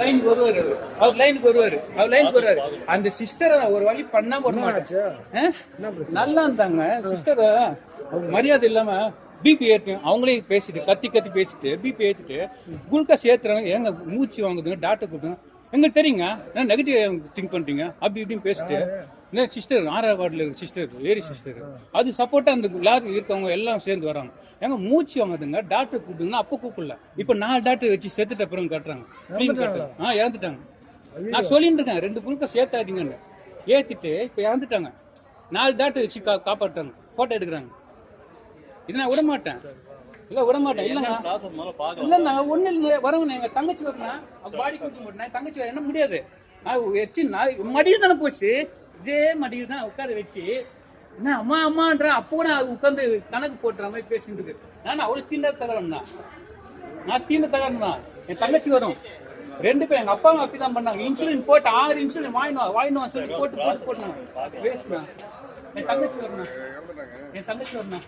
லைனுக்கு வருவாரு அவரு. லைனுக்கு வருவாரு அவர் லைனுக்கு வருவாரு அந்த சிஸ்டரை ஒரு வழி பண்ணா போட மாட்டேன்? நல்லா இருந்தாங்க சிஸ்டர் மரியாதை இல்லாம பிபி ஏற்று அவங்களே பேசிட்டு கத்தி கத்தி பேசிட்டு பிபி ஏற்றிட்டு குளுக்கோஸ் ஏத்துறாங்க ஏங்க மூச்சு வாங்குதுங்க டாக்டர் கொடுங்க எங்களுக்கு தெரியுங்க? என்ன நெகட்டிவ் திங்க் பண்றீங்க? அப்படி இப்படின்னு பேசிட்டு. என்ன சிஸ்டர் ஆறாவது வார்டில் இருக்க சிஸ்டர் லேடி சிஸ்டர் அது சப்போர்ட்டா அந்த லாரி இருக்கவங்க எல்லாம் சேர்ந்து வராங்க. ஏங்க மூச்சு வாங்குதுங்க டாக்டர் கூப்பிடுங்க அப்போ கூப்பிடல. இப்போ நாலு டாக்டர் வச்சு செத்துட்ட பிறகு கட்டுறாங்க. ஆ இறந்துட்டாங்க. நான் சொல்லிட்டு இருக்கேன். ரெண்டு குளுக்கோஸ் ஏத்தாதீங்கன்னு ஏத்திட்டு இப்போ இறந்துட்டாங்க. நாலு டாக்டர் வச்சு கா காப்பாற்றாங்க போட்டோ எடுக்கிறாங்க. இது நான் விட மாட்டேன் இல்ல விட மாட்டேன். இல்லைங்க. ப்ராசஸ் முதல்ல பார்க்கலாம். இல்ல நான் ஒண்ணு இல்லை வரவங்க எங்க தங்கச்சி வரணும் பாடி கொடுக்க மாட்டேன் தங்கச்சி வர என்ன முடியாது. நான் வச்சு நான் மடியில் தானே போச்சு. இதே மடியில் தான் உட்கார வச்சு என்ன அம்மா அம்மான்ற அப்போ கூட அது உட்காந்து கணக்கு போட்டுற மாதிரி பேசிட்டு இருக்கு. நான் அவ்வளவு தீண்ட தகரம் தான். நான் தீண்ட தகரம் தான். என் தங்கச்சி வரும். ரெண்டு பேரும் எங்க அப்பா அம்மா அப்படிதான் பண்ணாங்க. இன்சுலின் போட்டு ஆறு இன்சுலின் வாங்கினோம் வாங்கினோம் சொல்லி போட்டு போட்டு போட்டாங்க வேஸ்ட் என் தங்கச்சி வரணும் என் தங்கச்சி வரணும்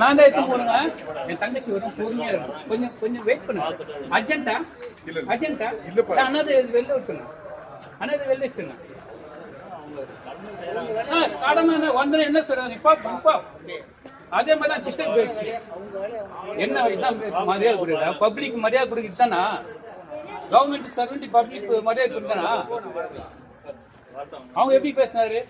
நான் தான் எடுத்து போடுங்க என் தங்கச்சி வரும் பொறுமையா இருக்கும் கொஞ்சம் கொஞ்சம் வெயிட் பண்ணுங்க. அர்ஜென்ட்டா அர்ஜென்ட்டா அண்ணாது வெளில வச்சுருங்க அண்ணாது வெளில வச்சுருங்க ஆ, கடமை என்ன வந்தா என்ன சொல்றாங்க? நிப்பா நிப்பா அதே மாதிரி தான் சிஸ்டர் போயிடுச்சு என்ன இதான் மரியாதை கொடுக்குறா? பப்ளிக் மரியாதை கொடுக்குறது தானா? கவர்மெண்ட் சர்வெண்ட் பப்ளிக் மரியாதை கொடுத்தானா हांव एपी पेसणार रे